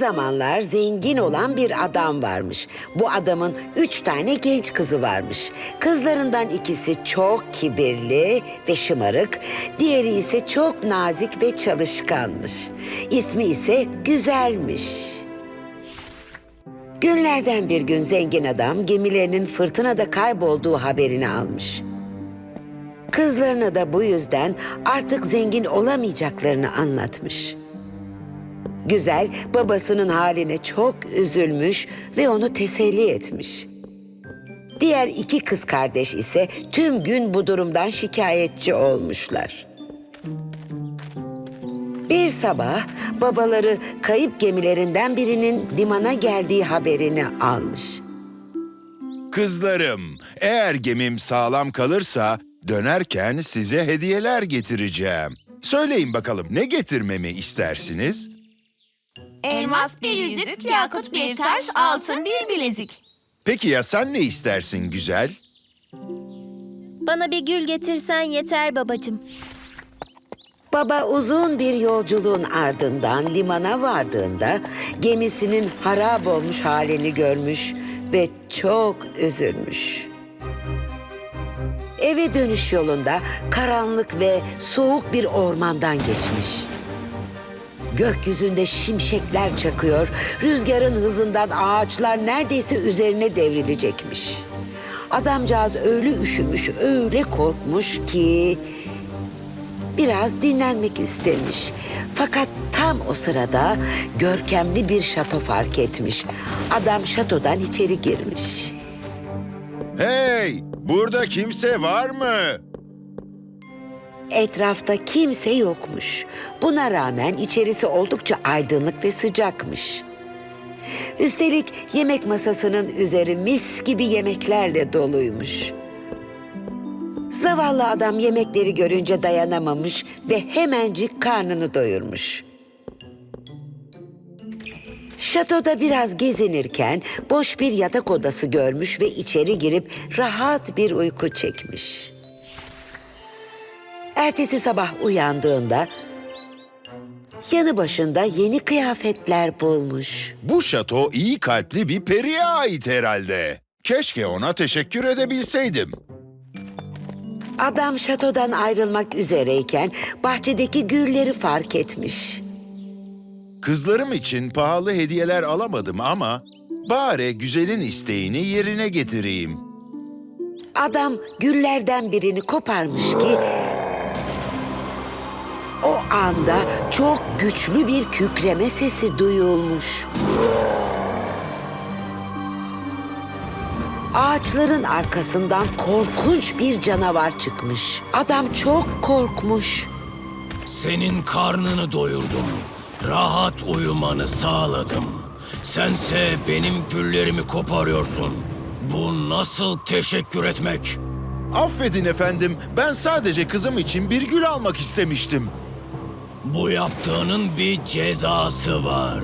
zamanlar zengin olan bir adam varmış. Bu adamın üç tane genç kızı varmış. Kızlarından ikisi çok kibirli ve şımarık, diğeri ise çok nazik ve çalışkanmış. İsmi ise Güzelmiş. Günlerden bir gün zengin adam gemilerinin fırtınada kaybolduğu haberini almış. Kızlarına da bu yüzden artık zengin olamayacaklarını anlatmış. Güzel babasının haline çok üzülmüş ve onu teselli etmiş. Diğer iki kız kardeş ise tüm gün bu durumdan şikayetçi olmuşlar. Bir sabah babaları kayıp gemilerinden birinin limana geldiği haberini almış. Kızlarım, eğer gemim sağlam kalırsa dönerken size hediyeler getireceğim. Söyleyin bakalım ne getirmemi istersiniz? Elmas bir yüzük, yakut bir taş, altın bir bilezik. Peki ya sen ne istersin güzel? Bana bir gül getirsen yeter babacığım. Baba uzun bir yolculuğun ardından limana vardığında gemisinin harap olmuş halini görmüş ve çok üzülmüş. Eve dönüş yolunda karanlık ve soğuk bir ormandan geçmiş. Gökyüzünde şimşekler çakıyor, rüzgarın hızından ağaçlar neredeyse üzerine devrilecekmiş. Adamcağız öyle üşümüş, öyle korkmuş ki biraz dinlenmek istemiş. Fakat tam o sırada görkemli bir şato fark etmiş. Adam şatodan içeri girmiş. Hey, burada kimse var mı? Etrafta kimse yokmuş. Buna rağmen içerisi oldukça aydınlık ve sıcakmış. Üstelik yemek masasının üzeri mis gibi yemeklerle doluymuş. Zavallı adam yemekleri görünce dayanamamış ve hemencik karnını doyurmuş. Şatoda biraz gezinirken boş bir yatak odası görmüş ve içeri girip rahat bir uyku çekmiş. Ertesi sabah uyandığında yanı başında yeni kıyafetler bulmuş. Bu şato iyi kalpli bir periye ait herhalde. Keşke ona teşekkür edebilseydim. Adam şatodan ayrılmak üzereyken bahçedeki gülleri fark etmiş. Kızlarım için pahalı hediyeler alamadım ama bari güzelin isteğini yerine getireyim. Adam güllerden birini koparmış ki anda çok güçlü bir kükreme sesi duyulmuş. Ağaçların arkasından korkunç bir canavar çıkmış. Adam çok korkmuş. Senin karnını doyurdum. Rahat uyumanı sağladım. Sense benim güllerimi koparıyorsun. Bu nasıl teşekkür etmek? Affedin efendim, ben sadece kızım için bir gül almak istemiştim. Bu yaptığının bir cezası var.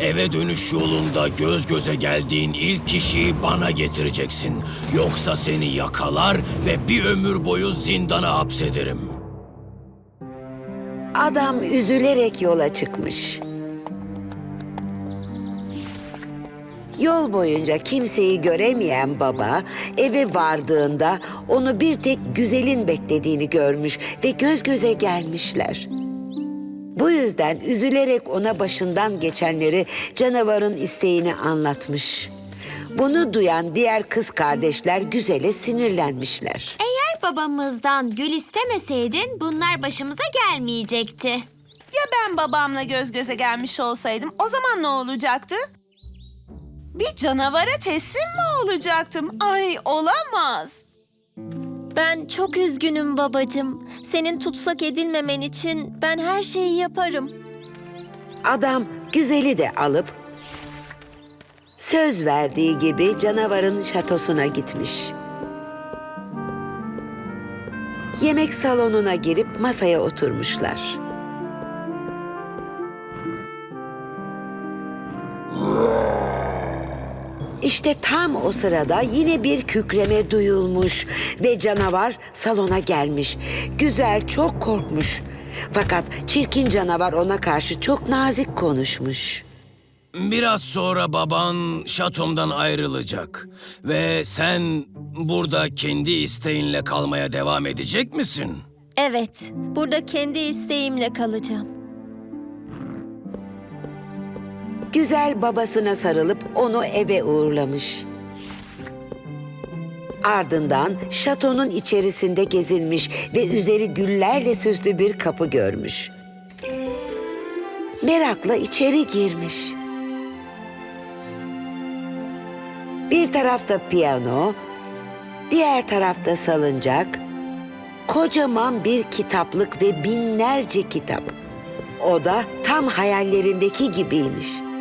Eve dönüş yolunda göz göze geldiğin ilk kişiyi bana getireceksin. Yoksa seni yakalar ve bir ömür boyu zindana hapsederim. Adam üzülerek yola çıkmış. Yol boyunca kimseyi göremeyen baba eve vardığında onu bir tek güzelin beklediğini görmüş ve göz göze gelmişler. Bu yüzden üzülerek ona başından geçenleri canavarın isteğini anlatmış. Bunu duyan diğer kız kardeşler güzele sinirlenmişler. Eğer babamızdan gül istemeseydin bunlar başımıza gelmeyecekti. Ya ben babamla göz göze gelmiş olsaydım o zaman ne olacaktı? Bir canavara teslim mi olacaktım? Ay olamaz. Ben çok üzgünüm babacığım. Senin tutsak edilmemen için ben her şeyi yaparım. Adam güzeli de alıp söz verdiği gibi canavarın şatosuna gitmiş. Yemek salonuna girip masaya oturmuşlar. İşte tam o sırada yine bir kükreme duyulmuş ve canavar salona gelmiş. Güzel çok korkmuş. Fakat çirkin canavar ona karşı çok nazik konuşmuş. Biraz sonra baban şatomdan ayrılacak ve sen burada kendi isteğinle kalmaya devam edecek misin? Evet, burada kendi isteğimle kalacağım. Güzel babasına sarılıp onu eve uğurlamış. Ardından şatonun içerisinde gezinmiş ve üzeri güllerle süslü bir kapı görmüş. Merakla içeri girmiş. Bir tarafta piyano, diğer tarafta salıncak, kocaman bir kitaplık ve binlerce kitap. O da tam hayallerindeki gibiymiş.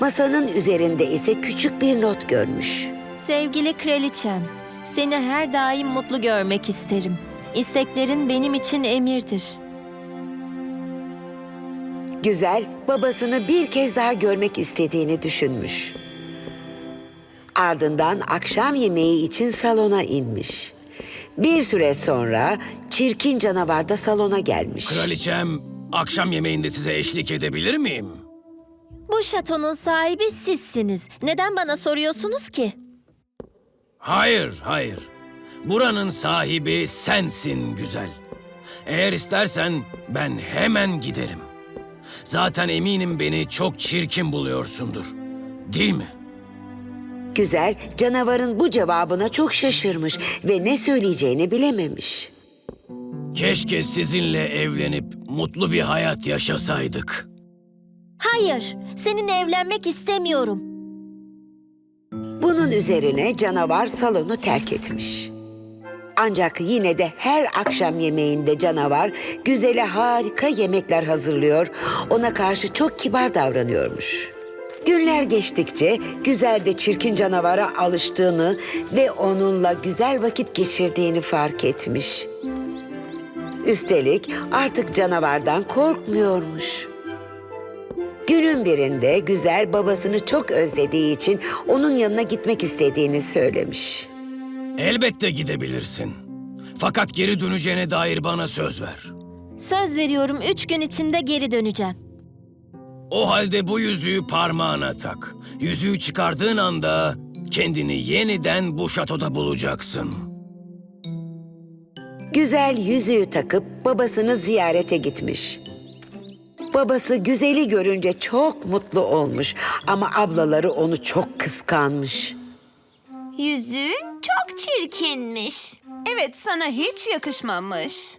Masanın üzerinde ise küçük bir not görmüş. Sevgili kraliçem, seni her daim mutlu görmek isterim. İsteklerin benim için emirdir. Güzel babasını bir kez daha görmek istediğini düşünmüş. Ardından akşam yemeği için salona inmiş. Bir süre sonra çirkin canavar da salona gelmiş. Kraliçem, akşam yemeğinde size eşlik edebilir miyim? Bu şatonun sahibi sizsiniz. Neden bana soruyorsunuz ki? Hayır, hayır. Buranın sahibi sensin güzel. Eğer istersen ben hemen giderim. Zaten eminim beni çok çirkin buluyorsundur. Değil mi? Güzel canavarın bu cevabına çok şaşırmış ve ne söyleyeceğini bilememiş. Keşke sizinle evlenip mutlu bir hayat yaşasaydık. Hayır, seninle evlenmek istemiyorum. Bunun üzerine canavar salonu terk etmiş. Ancak yine de her akşam yemeğinde canavar güzele harika yemekler hazırlıyor, ona karşı çok kibar davranıyormuş. Günler geçtikçe güzel de çirkin canavara alıştığını ve onunla güzel vakit geçirdiğini fark etmiş. Üstelik artık canavardan korkmuyormuş. Günün birinde güzel babasını çok özlediği için onun yanına gitmek istediğini söylemiş. Elbette gidebilirsin. Fakat geri döneceğine dair bana söz ver. Söz veriyorum üç gün içinde geri döneceğim. O halde bu yüzüğü parmağına tak. Yüzüğü çıkardığın anda kendini yeniden bu şatoda bulacaksın. Güzel yüzüğü takıp babasını ziyarete gitmiş. Babası güzeli görünce çok mutlu olmuş ama ablaları onu çok kıskanmış. Yüzüğün çok çirkinmiş. Evet sana hiç yakışmamış.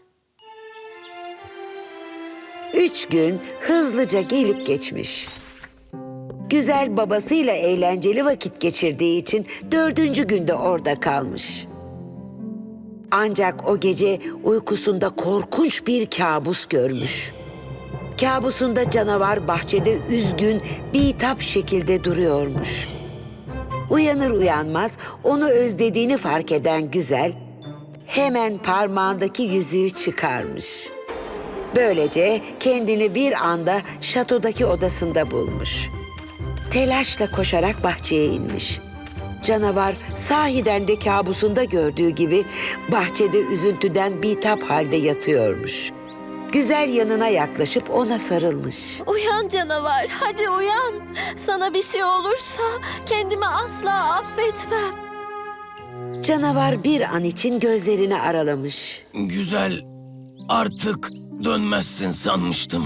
Üç gün hızlıca gelip geçmiş. Güzel babasıyla eğlenceli vakit geçirdiği için dördüncü günde orada kalmış. Ancak o gece uykusunda korkunç bir kabus görmüş. Kabusunda canavar bahçede üzgün, bitap şekilde duruyormuş. Uyanır uyanmaz onu özlediğini fark eden güzel hemen parmağındaki yüzüğü çıkarmış. Böylece kendini bir anda şatodaki odasında bulmuş. Telaşla koşarak bahçeye inmiş. Canavar sahiden de kabusunda gördüğü gibi bahçede üzüntüden bitap halde yatıyormuş. Güzel yanına yaklaşıp ona sarılmış. Uyan canavar, hadi uyan. Sana bir şey olursa kendimi asla affetmem. Canavar bir an için gözlerini aralamış. Güzel, artık dönmezsin sanmıştım.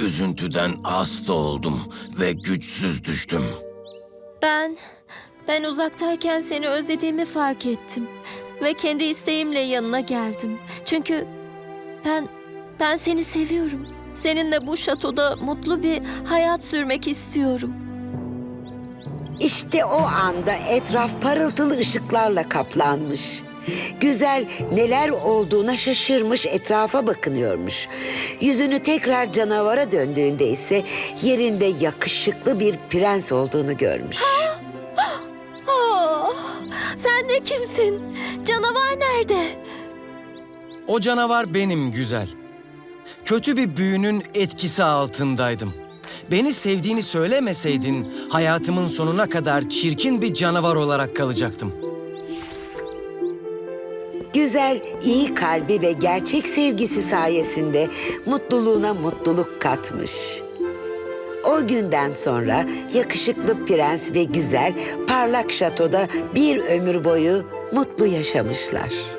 Üzüntüden hasta oldum ve güçsüz düştüm. Ben, ben uzaktayken seni özlediğimi fark ettim. Ve kendi isteğimle yanına geldim. Çünkü ben, ben seni seviyorum. Seninle bu şatoda mutlu bir hayat sürmek istiyorum. İşte o anda etraf parıltılı ışıklarla kaplanmış. Güzel neler olduğuna şaşırmış etrafa bakınıyormuş. Yüzünü tekrar canavara döndüğünde ise yerinde yakışıklı bir prens olduğunu görmüş. Oh, sen de kimsin? Canavar nerede? O canavar benim güzel. Kötü bir büyünün etkisi altındaydım. Beni sevdiğini söylemeseydin hayatımın sonuna kadar çirkin bir canavar olarak kalacaktım. Güzel, iyi kalbi ve gerçek sevgisi sayesinde mutluluğuna mutluluk katmış. O günden sonra yakışıklı prens ve güzel parlak şatoda bir ömür boyu mutlu yaşamışlar.